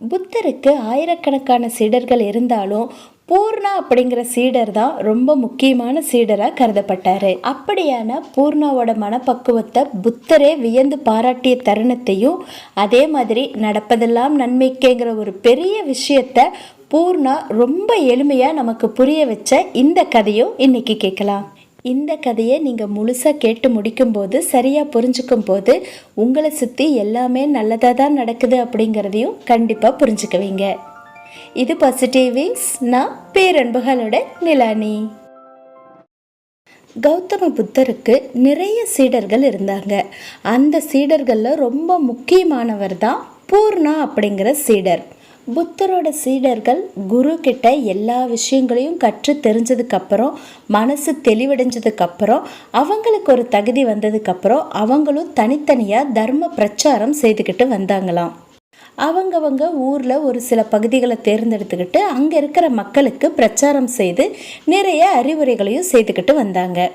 புத்தருக்கு ஆயிரக்கணக்கான சீடர்கள் இருந்தாலும் பூர்ணா அப்படிங்கிற சீடர் தான் ரொம்ப முக்கியமான சீடராக கருதப்பட்டாரு. அப்படியான பூர்ணாவோட மனப்பக்குவத்தை புத்தரே வியந்து பாராட்டிய தருணத்தையும் அதே மாதிரி நடப்பதெல்லாம் நன்மைக்கேங்கிற ஒரு பெரிய விஷயத்த பூர்ணா ரொம்ப எளிமையாக நமக்கு புரிய வச்ச இந்த கதையும் இன்னைக்கு கேட்கலாம். இந்த கதையை நீங்கள் முழுசாக கேட்டு முடிக்கும்போது சரியாக புரிஞ்சுக்கும் போது உங்களை சுற்றி எல்லாமே நல்லதாக தான் நடக்குது அப்படிங்கிறதையும் கண்டிப்பாக புரிஞ்சுக்குவீங்க. இது பாசிட்டிவ் விங்ஸ் நான் பேரன்புகளோட நிலானி. கௌதம புத்தருக்கு நிறைய சீடர்கள் இருந்தாங்க. அந்த சீடர்களில் ரொம்ப முக்கியமானவர் தான் பூர்ணா அப்படிங்கிற சீடர். புத்தரோட சீடர்கள் குரு கிட்ட எல்லா விஷயங்களையும் கற்று தெரிஞ்சதுக்கப்புறம் மனசு தெளிவடைஞ்சதுக்கப்புறம் அவங்களுக்கு ஒரு தகுதி வந்ததுக்கப்புறம் அவங்களும் தனித்தனியாக தர்ம பிரச்சாரம் செய்துக்கிட்டு வந்தாங்களாம். அவங்கவங்க ஊரில் ஒரு சில பகுதிகளை தேர்ந்தெடுத்துக்கிட்டு அங்கே இருக்கிற மக்களுக்கு பிரச்சாரம் செய்து நிறைய அறிவுரைகளையும் செய்துக்கிட்டு வந்தாங்க.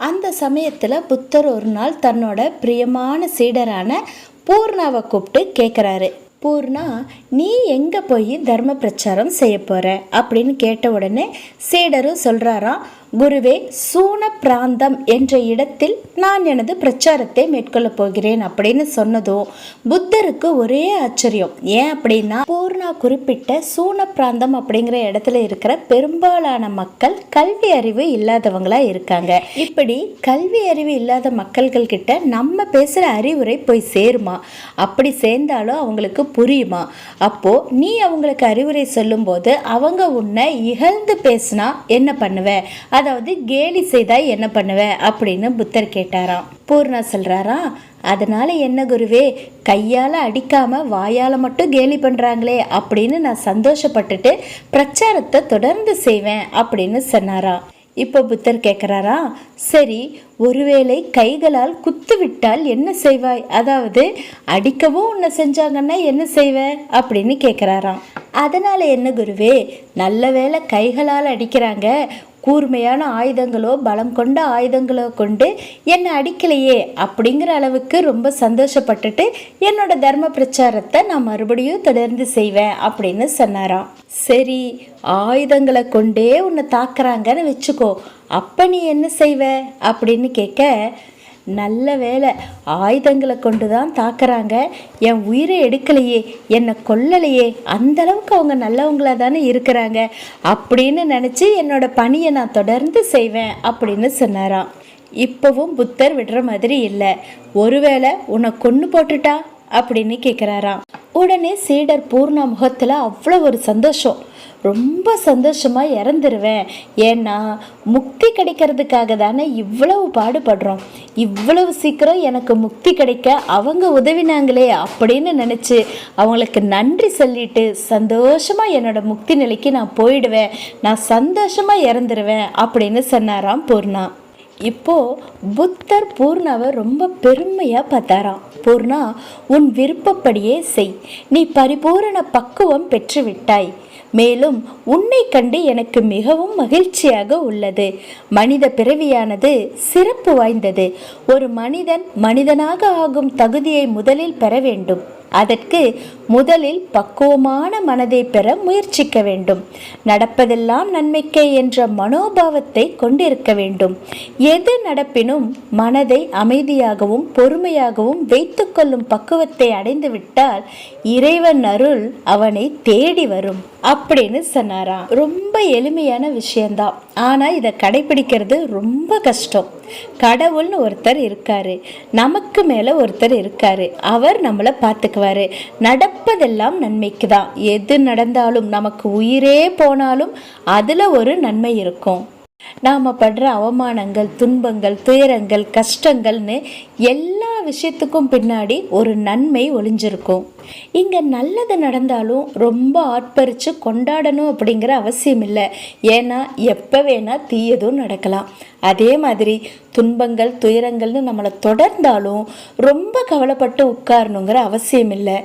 அந்த சமயத்தில் புத்தர் ஒரு நாள் தன்னோட பிரியமான சீடரான பூர்ணாவை கூப்பிட்டு கேட்குறாரு பூர்ணா நீ எங்கே போய் தர்ம பிரச்சாரம் செய்ய போகிற அப்படின்னு கேட்ட உடனே சீடரும் சொல்கிறாராம் குருவே சூன பிராந்தம் என்ற இடத்தில் நான் எனது பிரச்சாரத்தை மேற்கொள்ளப் போகிறேன் அப்படின்னு சொன்னதும் புத்தருக்கு ஒரே ஆச்சரியம். ஏன் அப்படின்னா பூர்ணா குறிப்பிட்ட சூன பிராந்தம் அப்படிங்கிற இடத்துல இருக்கிற பெரும்பாலான மக்கள் கல்வி அறிவு இல்லாதவங்களா இருக்காங்க. இப்படி கல்வி அறிவு இல்லாத மக்கள்கள் கிட்ட நம்ம பேசுகிற அறிவுரை போய் சேருமா? அப்படி சேர்ந்தாலும் அவங்களுக்கு புரியுமா? அப்போ நீ அவங்களுக்கு அறிவுரை சொல்லும்போது அவங்க உன்னை இகழ்ந்து பேசினா என்ன பண்ணுவ? அதாவது கேலி செய்தா என்ன பண்ணுவேன் அப்படின்னு புத்தர் கேட்டாராம். பூர்ணா சொல்றாராம் அதனால என்ன குருவே கையால் அடிக்காம வாயால் மட்டும் கேலி பண்ணுறாங்களே அப்படின்னு நான் சந்தோஷப்பட்டுட்டு பிரச்சாரத்தை தொடர்ந்து செய்வேன் அப்படின்னு சொன்னாராம். இப்போ புத்தர் கேட்குறாரா சரி ஒருவேளை கைகளால் குத்து விட்டால் என்ன செய்வாய்? அதாவது அடிக்கவும் உன்னை செஞ்சாங்கன்னா என்ன செய்வ? அப்படின்னு கேட்குறாராம் அதனால் என்ன குருவே நல்ல வேளை கைகளால் அடிக்கிறாங்க கூர்மையான ஆயுதங்களோ பலம் கொண்ட ஆயுதங்களோ கொண்டு என்னை அடிக்கலையே அப்படிங்கிற அளவுக்கு ரொம்ப சந்தோஷப்பட்டுட்டு என்னோட தர்ம பிரச்சாரத்தை நான் மறுபடியும் தொடர்ந்து செய்வேன் அப்படின்னு சொன்னாராம். சரி ஆயுதங்களை கொண்டே உன்னை தாக்குறாங்கன்னு வச்சுக்கோ. அப்போ நீ என்ன செய்வ? அப்படின்னு கேட்க நல்ல வேலை ஆயுதங்களை கொண்டு தான் தாக்குறாங்க. என் உயிரை எடுக்கலையே என்னை கொல்லலையே. அந்த அளவுக்கு அவங்க நல்லவங்களாக தானே இருக்கிறாங்க. அப்படின்னு நினச்சி என்னோட பணியை நான் தொடர்ந்து செய்வேன் அப்படின்னு சொன்னாராம். இப்போவும் புத்தர் விடுற மாதிரி இல்லை. ஒருவேளை உன்னை கொன்று போட்டுட்டா? அப்படின்னு கேட்குறாராம் உடனே சீடர் பூர்ணா முகத்தில் அவ்வளோ ஒரு சந்தோஷம். ரொம்ப சந்தோஷமாக இறந்துருவேன். ஏன்னா முக்தி கிடைக்கிறதுக்காக தானே இவ்வளவு பாடுபடுறோம். இவ்வளவு சீக்கிரம் எனக்கு முக்தி கிடைக்க அவங்க உதவினாங்களே அப்படின்னு நினச்சி அவங்களுக்கு நன்றி சொல்லிட்டு சந்தோஷமாக என்னோட முக்தி நிலைக்கு நான் போயிடுவேன். நான் சந்தோஷமாக இறந்துருவேன் அப்படின்னு சொன்னாராம் பூர்ணா. இப்போது புத்தர் பூர்ணாவை ரொம்ப பெருமையாக பார்த்தாராம். பூர்ணா உன் விருப்பப்படியே செய். நீ பரிபூரண பக்குவம் பெற்று விட்டாய். மேலும் உன்னை கண்டு எனக்கு மிகவும் மகிழ்ச்சியாக உள்ளது. மனித பிறவியானது சிறப்பு வாய்ந்தது. ஒரு மனிதன் மனிதனாக ஆகும் தகுதியை முதலில் பெற வேண்டும். அதற்கு முதலில் பக்குவமான மனதை பெற முயற்சிக்க வேண்டும். நடப்பதெல்லாம் நன்மைக்கே என்ற மனோபாவத்தை கொண்டிருக்க வேண்டும். எது நடப்பினும் மனதை அமைதியாகவும் பொறுமையாகவும் வைத்துக்கொள்ளும் பக்குவத்தை அடைந்துவிட்டால் இறைவன் அருள் அவனை தேடி வரும். அப்படின்னு சொன்னாராம். ரொம்ப எளிமையான விஷயம்தான். ஆனால் இதை கடைபிடிக்கிறது ரொம்ப கஷ்டம். கடவுள்னு ஒருத்தர் இருக்காரு. நமக்கு மேலே ஒருத்தர் இருக்காரு. அவர் நம்மளை பார்த்துக்குவாரு. நடப்பதெல்லாம் நன்மைக்கு தான் எது நடந்தாலும் நமக்கு உயிரே போனாலும் அதில் ஒரு நன்மை இருக்கும். நாம் படுற அவமானங்கள் துன்பங்கள் துயரங்கள் கஷ்டங்கள்னு எல்லா விஷயத்துக்கும் பின்னாடி ஒரு நன்மை ஒளிஞ்சிருக்கும். இங்கே நல்லது நடந்தாலும் ரொம்ப ஆட்பரித்து கொண்டாடணும் அப்படிங்கிற அவசியம் இல்லை. ஏன்னா எப்போ வேணால் தீயதும் நடக்கலாம். அதே மாதிரி துன்பங்கள் துயரங்கள்னு நம்மளை தொடர்ந்தாலும் ரொம்ப கவலைப்பட்டு உட்காரணுங்கிற அவசியம் இல்லை.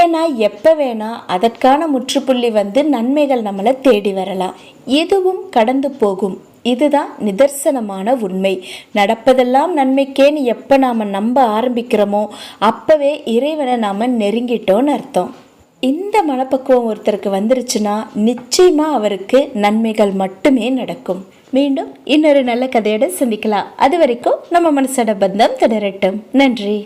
ஏன்னா எப்போ வேணால் அதற்கான முற்றுப்புள்ளி வந்து நன்மைகள் நம்மளை தேடி வரலாம். எதுவும் கடந்து போகும். இதுதான் நிதர்சனமான உண்மை. நடப்பதெல்லாம் நன்மைக்கேன்னு எப்போ நாம் நம்ப ஆரம்பிக்கிறோமோ அப்போவே இறைவனை நாம் நெருங்கிட்டோன்னு அர்த்தம். இந்த மனப்பக்குவம் ஒருத்தருக்கு வந்துருச்சுன்னா நிச்சயமாக அவருக்கு நன்மைகள் மட்டுமே நடக்கும். மீண்டும் இன்னொரு நல்ல கதையோட சந்திக்கலாம். அது வரைக்கும் நம்ம மனசோட பந்தம் தொடரட்டும். நன்றி.